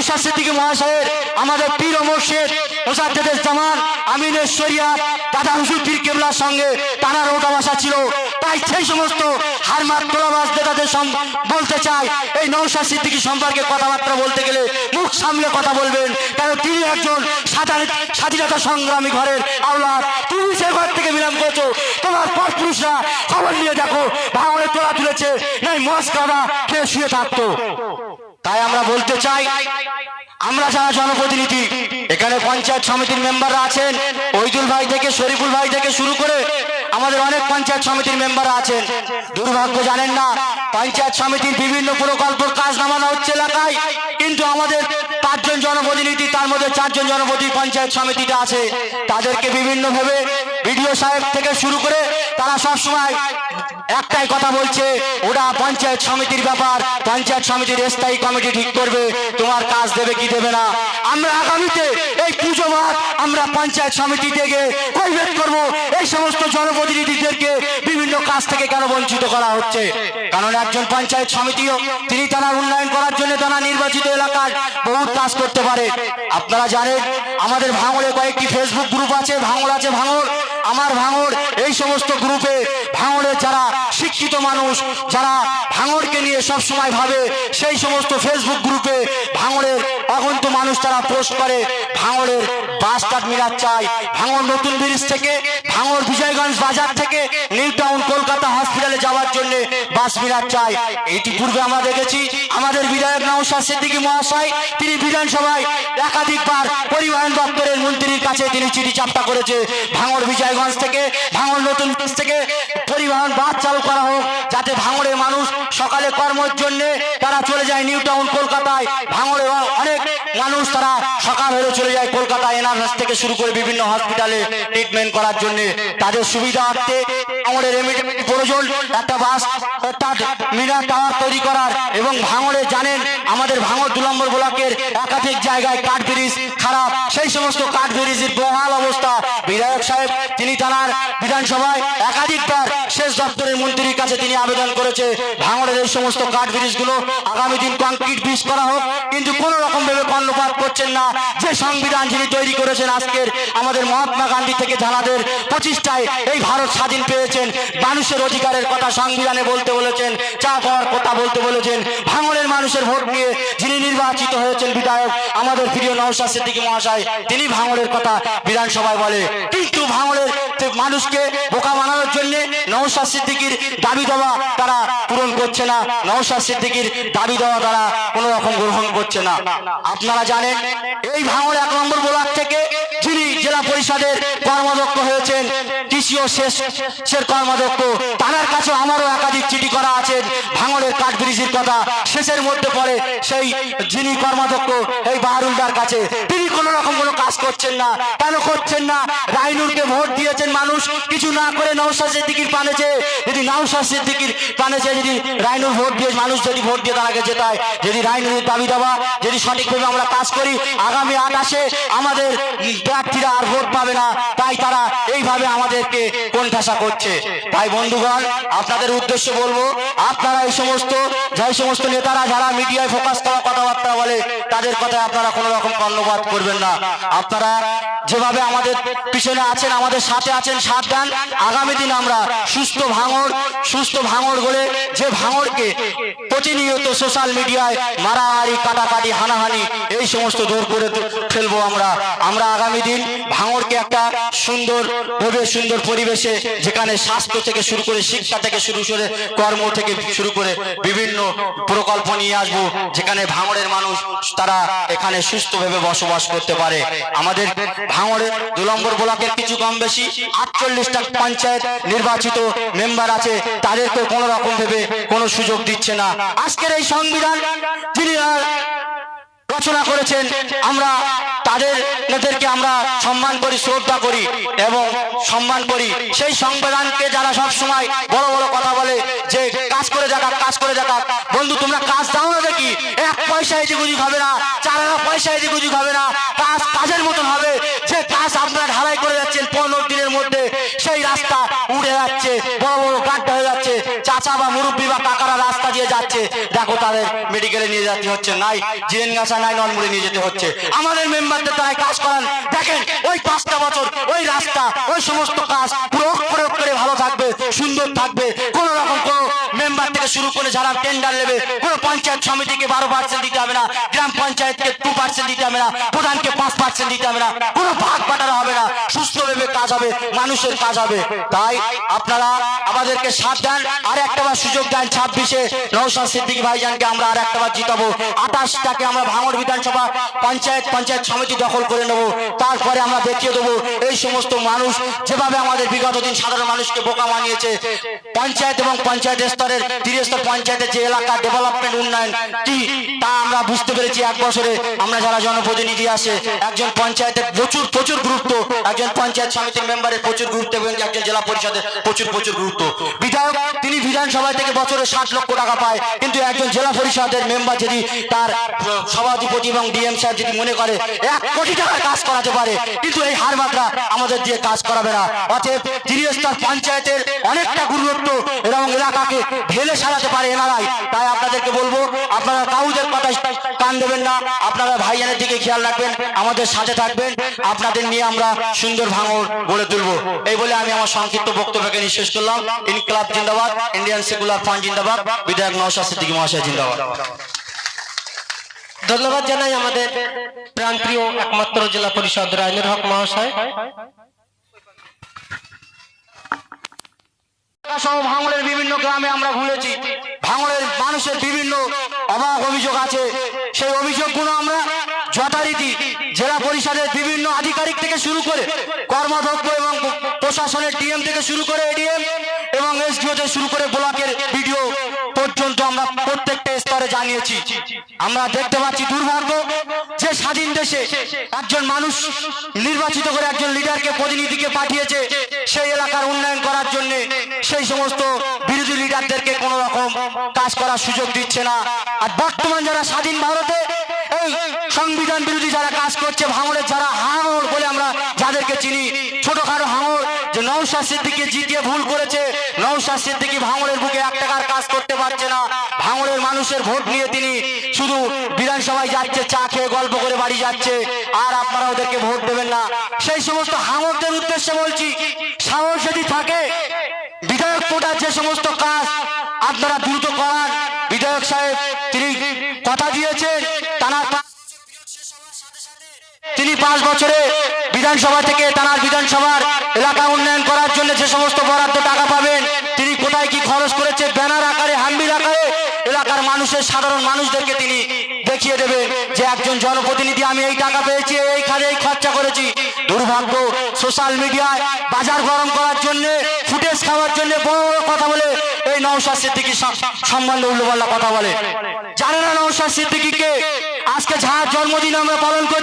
নৌশাদ সিদ্দিকী মহাশয়ের আমাদের পীর মুর্শিদ মোসাদ্দেদের জামান আমিনের শরিয়া, দাদা হুজুর কেবলার সঙ্গে ওটা বাসা ছিল। তাই সেই সমস্ত হারমাত তোলাবাজ নেতাদের বলতে চাই, এই নৌশাদ সিদ্দিকী সম্পর্কে কথাবার্তা বলতে গেলে মুখ সামলে কথা বলবেন। কারণ তিনি একজন স্বাধীন- স্বাধীনতা সংগ্রামী ঘরের আওলাদ। তুমি সে ঘর থেকে বিরাম করেছ। তোমার পরপুরুষরা খবর নিয়ে দেখো, ভাঙনে তোলা তুলেছে। নাই মস্কাবা খেয়ে শুয়ে থাকতো? তাই আমরা বলতে চাই, আমরা যারা জনপ্রতিনিধি, এখানে পঞ্চায়েত সমিতির মেম্বাররা আছেন, ওইদুল ভাই থেকে শরীফুল ভাই থেকে শুরু করে আমাদের অনেক পঞ্চায়েত সমিতির মেম্বাররা আছেন। দুর্ভাগ্য জানেন না, পঞ্চায়েত সমিতির বিভিন্ন প্রকল্পের কাজ নামানো হচ্ছে এলাকায়, কিন্তু আমাদের পাঁচজন জনপ্রতিনিধি, তার মধ্যে চারজন জনপ্রতিনিধি পঞ্চায়েত সমিতিটা আছে। তাদেরকে বিভিন্ন ভাবে বিডিও সাহেব থেকে শুরু করে তারা সবসময় একটাই কথা বলছে, ওরা পঞ্চায়েত সমিতির ব্যাপার, পঞ্চায়েত সমিতির স্থায়ী কমিটি ঠিক করবে, তোমার কাজ দেবে কি দেবে না। আমরা আগামীতে এই পুজো মাঠ আমরা পঞ্চায়েত সমিতি থেকে কৈবেট করব। এই সমস্ত জনপ্রতিনিধিদেরকে বিভিন্ন কাজ থেকে কেন বঞ্চিত করা হচ্ছে? কারণ একজন পঞ্চায়েত সমিতিও, তিনি তারা উন্নয়ন করার জন্য তারা নির্বাচিত এলাকার বহুত কাজ করতে পারে। আপনারা জানেন, আমাদের ভাঙড়ে কয়েকটি ফেসবুক গ্রুপ আছে, ভাঙড় আছে, ভাঙড়। আমার ভাঙড়, এই সমস্ত গ্রুপে ভাঙড়ের যারা শিক্ষিত মানুষ, যারা ভাঙড়কে নিয়ে সব সময় ভাবে, সেই সমস্ত ফেসবুক গ্রুপে ভাঙড়ের অগন্ত মানুষ তারা পোস্ট করে, ভাঙড়ের বাস মিরাজ চাই, ভাঙড় নতুন ব্রিজ থেকে, ভাঙড় বিজয়গঞ্জ বাজার থেকে নিউ টাউন কলকাতা হসপিটালে যাওয়ার জন্য বাস মিরাজ চাই। এটি পূর্বে আমরা দেখেছি, আমাদের বিধায়ক নওশাদ সিদ্দিকী মহাশয়, তিনি বিধানসভায় একাধিকবার পরিবহন দপ্তরের মন্ত্রীর কাছে তিনি চিঠি চাপ্তা করেছে, ভাঙড় বিজয়গঞ্জ থেকে ভাঙড় নতুন ব্রিজ থেকে পরিবহন বাস চালু করা হোক, যাতে ভাঙড়ের মানুষ সকালে কর্মের জন্য তারা চলে যায় নিউ টাউন কলকাতায়। ভাঙড়ে অনেক মানুষ তারা সকাল হলে চলে যায় কলকাতায় এনআরএস থেকে শুরু করে বিভিন্ন হসপিটালে ট্রিটমেন্ট করার জন্য। তাদের সুবিধার্থে ভাঙড়ের এমনিতে প্রয়োজন, একটা বাস অর্থাৎ মিনা টাওয়ার তৈরি করার। এবং ভাঙড়ে জানেন, আমাদের ভাঙড় দু নম্বর ব্লকের একাধিক জায়গায় কাঠ ব্রিজ খারাপ। সেই সমস্ত কাঠ ব্রিজের বহাল অবস্থা বিধায়ক সাহেব তিনি তার বিধানসভায় একাধিকবার শেষ দপ্তরের মন্ত্রীর কাছে তিনি আবেদন করেছে, ভাঙড়ের এই সমস্ত কাঠ ব্রিজগুলো আগামী দিন কংক্রিট ব্রিজ করা হোক। কিন্তু কোন রকম ভাবে কর্ণপাত করছেন না। যে সংবিধান যিনি তৈরি করেছেন আজকের আমাদের মহাত্মা গান্ধী থেকে জানাদের পঁচিশটায় এই ভারত স্বাধীন পেয়েছেন। মানুষের অধিকারের কথা সংবিধানে বলতে বলেছেন, চা পাওয়ার কথা বলতে বলেছেন। ভাঙড়ের মানুষের ভোট নিয়ে যিনি নির্বাচিত হয়েছেন বিধায়ক, আমাদের প্রিয় নওশাদ সিদ্দিকী মহাশয়, তিনি ভাঙড়ের কথা বিধানসভায় বলে। কিন্তু ভাঙড়ের মানুষকে বোকা বানানোর জন্য নওশাদ সিদ্দিকির দাবি দেওয়া তারা পূরণ করছে না। নওশাদ সিদ্দিকির দাবি দেওয়া তারা কোনো রকম গ্রহণ করছে না। আপনারা জানেন, এই ভাঙড় এক নম্বর বোলার থেকে যিনি জেলা পরিষদের কর্মদক্ষ কৃষি ও শেষ শেষের কর্মদক্ষ। তার কাছে আমারও একাধিক চিঠি করা আছে। ভাঙড়ের কাঠ ব্রিজের কথা শেষের মধ্যে পড়ে সেই যিনি কর্মদক্ষ, এই বাহারুলদার কাছে। তিনি কোন রকম কোনো কাজ করছেন না। কেন করছেন না? রাইনুরকে ভোট দিয়েছেন মানুষ। কিছু না করে নৌশাদ সিদ্দিকির পানেছে যদি নৌশাদ সিদ্দিকির পানেছে যদি রাইনুর ভোট দিয়ে মানুষ যদি ভোট দিয়ে তারাকে জেতায় যদি রাইনুরের দাবি দেওয়া, যদি সঠিকভাবে আমরা কাজ করি, আগামী আকাশে আমাদের প্রার্থীরা আর ভোট পাবে না। তাই তারা এইভাবে আমাদেরকে কোণঠাসা করছে? তাই বন্ধুগণ, আপনাদের উদ্দেশ্যে বলব, আপনারা এই সমস্ত, যে সমস্ত নেতারা যারা মিডিয়ায় ফোকাস করা কথাবার্তা বলে, তাদের কথায় আপনারা কোনো রকম কর্ণপাত করবেন না। আপনারা যেভাবে আমাদের পিছনে আছেন, আমাদের সাথে আছেন সাথ দেন আগামী দিন আমরা সুস্থ ভাঙড় সুস্থ ভাঙড় বলে যে ভাঙড়কে প্রতিনিয়ত সোশ্যাল মিডিয়ায় মারামারি, কাটাকাটি, হানাহানি, এই সমস্ত দূর করে ফেলব আমরা। আমরা আগামী দিন ভাঙড়কে একটা সুন্দর ভেবে সুন্দর পরিবেশে যেখানে স্বাস্থ্য থেকে শুরু করে শিক্ষা থেকে শুরু করে কর্ম থেকে শুরু করে বিভিন্ন প্রকল্প নিয়ে আসব যেখানে ভাঙড়ের মানুষ তারা এখানে সুস্থভাবে বসবাস করতে পারে। আমাদের ভাঙড়ের দু নম্বর ব্লকের কিছু কম বেশি আটচল্লিশটা পঞ্চায়েত নির্বাচিত মেম্বার আছে তাদেরকে কোনো রকম ভেবে কোনো সুযোগ দিচ্ছে না। আজকের এই সংবিধান আহ, রচনা করেছেন আমরা তাদের নেতাদেরকে আমরা সম্মান করি, শ্রদ্ধা করি এবং সম্মান করি। সেই সংবিধানকে যারা সব সময় বড় বড় কথা বলে যে কাজ করে যাক কাজ করে যাক বন্ধু, তোমরা কাজ দাও না দেখি। এক পয়সা এদিক হবে না, চার পয়সা এদিক হবে না, কাজ কাজের মতন হবে। যে কাজ আপনারা ঢালাই করে যাচ্ছেন পনেরো দিনের মধ্যে সেই রাস্তা উড়ে যাচ্ছে বড় বড় গাড্ডা হয়ে যাচ্ছে চাচা বা মুরব্বী বা কাকারা রাস্তা দিয়ে যাচ্ছে, দেখো তাদের মেডিকেলে নিয়ে যেতে হচ্ছে, নাই জিরেন গাছা, নাই নলমুড়ে নিয়ে যেতে হচ্ছে। আমাদের মেম্বারদের তারাই কাজ করান। দেখেন, ওই পাঁচটা বছর, ওই রাস্তা, ওই সমস্ত কাজ প্রয়োগ প্রয়োগ করে ভালো থাকবে, সুন্দর থাকবে। কোন রকম কোনো মেম্বার থেকে শুরু করে যারা টেন্ডার নেবে, কোনো পঞ্চায়েত সমিতিকে বারো পার্সেন্ট দিতে হবে না। গ্রাম পঞ্চায়েতকে টু পার্সেন্ট দিতে হবে না, প্রধানকে পাঁচ পার্সেন্ট দিতে হবে না, কোনো ভাগ বাটারা হবে না সুস্থ ভেবে কাজ হবে, মানুষের কাজ হবে। তাই আপনারা আমাদেরকে সাথ দেন আর একটা বার সুযোগ দেন ছাব্বিশে নৌসাদ সিদ্দিকী ভাইজানকে আমরা আর একটা বার জিতাবো। আঠাশটাকে আমরা ভাঙড় বিধানসভা পঞ্চায়েত পঞ্চায়েত সমিতি দখল করে নেব, তারপরে আমরা দেখিয়ে দেবো এই সমস্ত মানুষ যেভাবে আমাদের বিগত দিন সাধারণ মানুষকে বোকা মানিয়েছে পঞ্চায়েত এবং পঞ্চায়েত স্তরের ত্রিস্তর পঞ্চায়েতের যে এলাকা ডেভেলপমেন্ট উন্নয়ন, কি তা আমরা বুঝতে পেরেছি এক বছরে আমরা যারা জনপ্রতিনিধি আসে, একজন পঞ্চায়েতের প্রচুর প্রচুর গুরুত্ব, একজন পঞ্চায়েত সমিতির মেম্বারের প্রচুর গুরুত্ব এবং একজন জেলা পরিষদের প্রচুর প্রচুর গুরুত্ব। বিধায়ক তিনি বিধানসভা থেকে বছরে ষাট লক্ষ টাকা পায়, কিন্তু একজন জেলা পরিষদের মেম্বার যদি তার সভাধিপতি এবং ডিএম সাহেব যদি মনে করে, এক কোটি টাকার কাজ করাতে পারে, কিন্তু এই হার মাত্রা আমাদের দিয়ে কাজ করাবে না। অতএব ত্রিস্তর পঞ্চায়েতের অনেকটা গুরুত্ব এবং এলাকাকে ঢেলে সাজাতে পারে এনারাই, তাই আপনাদেরকে বলব, আপনারা কাউদের কান দেবেন না। আপনারা ভাইজানের দিকে খেয়াল রাখবেন, আমাদের সাথে থাকবেন। আপনাদের নিয়ে আমরা সুন্দর ভাঙর গড়ে তুলবো। এই বলে আমি আমার সংক্ষিপ্ত বক্তব্যকে নিঃশেষ করলাম। ইনকলাব জিন্দাবাদ, ইন্ডিয়ান সেকুলার ফান্ড জিন্দাবাদ, বিধায়ক নওশাদ সিদ্দিকী মহাশয় জিন্দাবাদ। ধন্যবাদ জানাই আমাদের প্রাণপ্রিয় একমাত্র জেলা পরিষদ হক মহাশয়। সহ ভাঙড়ের বিভিন্ন গ্রামে আমরা ঘুরেছি। ভাঙড়ের মানুষের বিভিন্ন অভাব অভিযোগ আছে। সেই অভিযোগগুলো আমরা যথারীতি জেলা পরিষদের বিভিন্ন আধিকারিক থেকে শুরু করে কর্মাধ্যক্ষ এবং প্রশাসনের ডিএম থেকে শুরু করে এডিএম এবং এসডিও থেকে শুরু করে ব্লকের ভিডিও পর্যন্ত আমরা প্রত্যেকটা স্তরে জানিয়েছি। আমরা দেখতে পাচ্ছি দুর্ভাগ্য যে স্বাধীন দেশে একজন মানুষ নির্বাচিত করে একজন লিডারকে প্রতিনিধিকে পাঠিয়েছে। সেই এলাকার উন্নয়ন করার জন্য সেই সমস্ত বিরোধী লিডারদেরকে কোন রকম কাজ করার সুযোগ দিচ্ছে না। আর বর্তমান যারা স্বাধীন ভারতে, এই সংবিধান বিরোধী যারা কাজ করছে, ভাঙড়ের যারা হাঙড় বলে আমরা যাদেরকে চিনি, ছোটখাটো হাঙড় যে নৌশাদ সিদ্দিকি জিতিয়ে ভুল করেছে নৌশাদ সিদ্দিকি ভাঙড়ের বুকে এক টাকার কাজ করতে পারছে না। মানুষের ভোট নিয়ে তিনি শুধু বিধানসভায় যাচ্ছে, চা খেয়ে গল্প করে বাড়ি যাচ্ছে, আর আপনারা ওদেরকে ভোট দেবেন না। সেই সমস্ত হাঙরদের উদ্দেশ্যে বলছি, সাহস যদি থাকে, বিধায়ক কোটার যে সমস্ত কাজ আপনারা দ্রুত করান বিধায়ক সাহেব তিনি কথা দিয়েছেন তানার তিনি পাঁচ বছরে বিধানসভা থেকে তানার বিধানসভার এলাকা উন্নয়ন করার জন্য যে সমস্ত বরাদ্দ টাকা পাবেন তিনি কোথায় কি খরচ করেছে ব্যানার আকারে হাম্বির আকারে এলাকার মানুষের সাধারণ মানুষদেরকে তিনি দেখিয়ে দেবে যে একজন জনপ্রতিনিধি, আমি এই টাকা পেয়েছি, এই খাদে এই খরচা করেছি। দুর্ভাগ্য সোশ্যাল মিডিয়ায় বাজার গরম করার জন্য ফুটেজ খাওয়ার জন্য বড় বড় কথা বলে এই নৌশাদ সিদ্দিকি সম্বন্ধে উল্লোপাল্লা কথা বলে। জানে না নৌশাদ সিদ্দিকিকে? আজকে যার জন্মদিন আমরা পালন করছি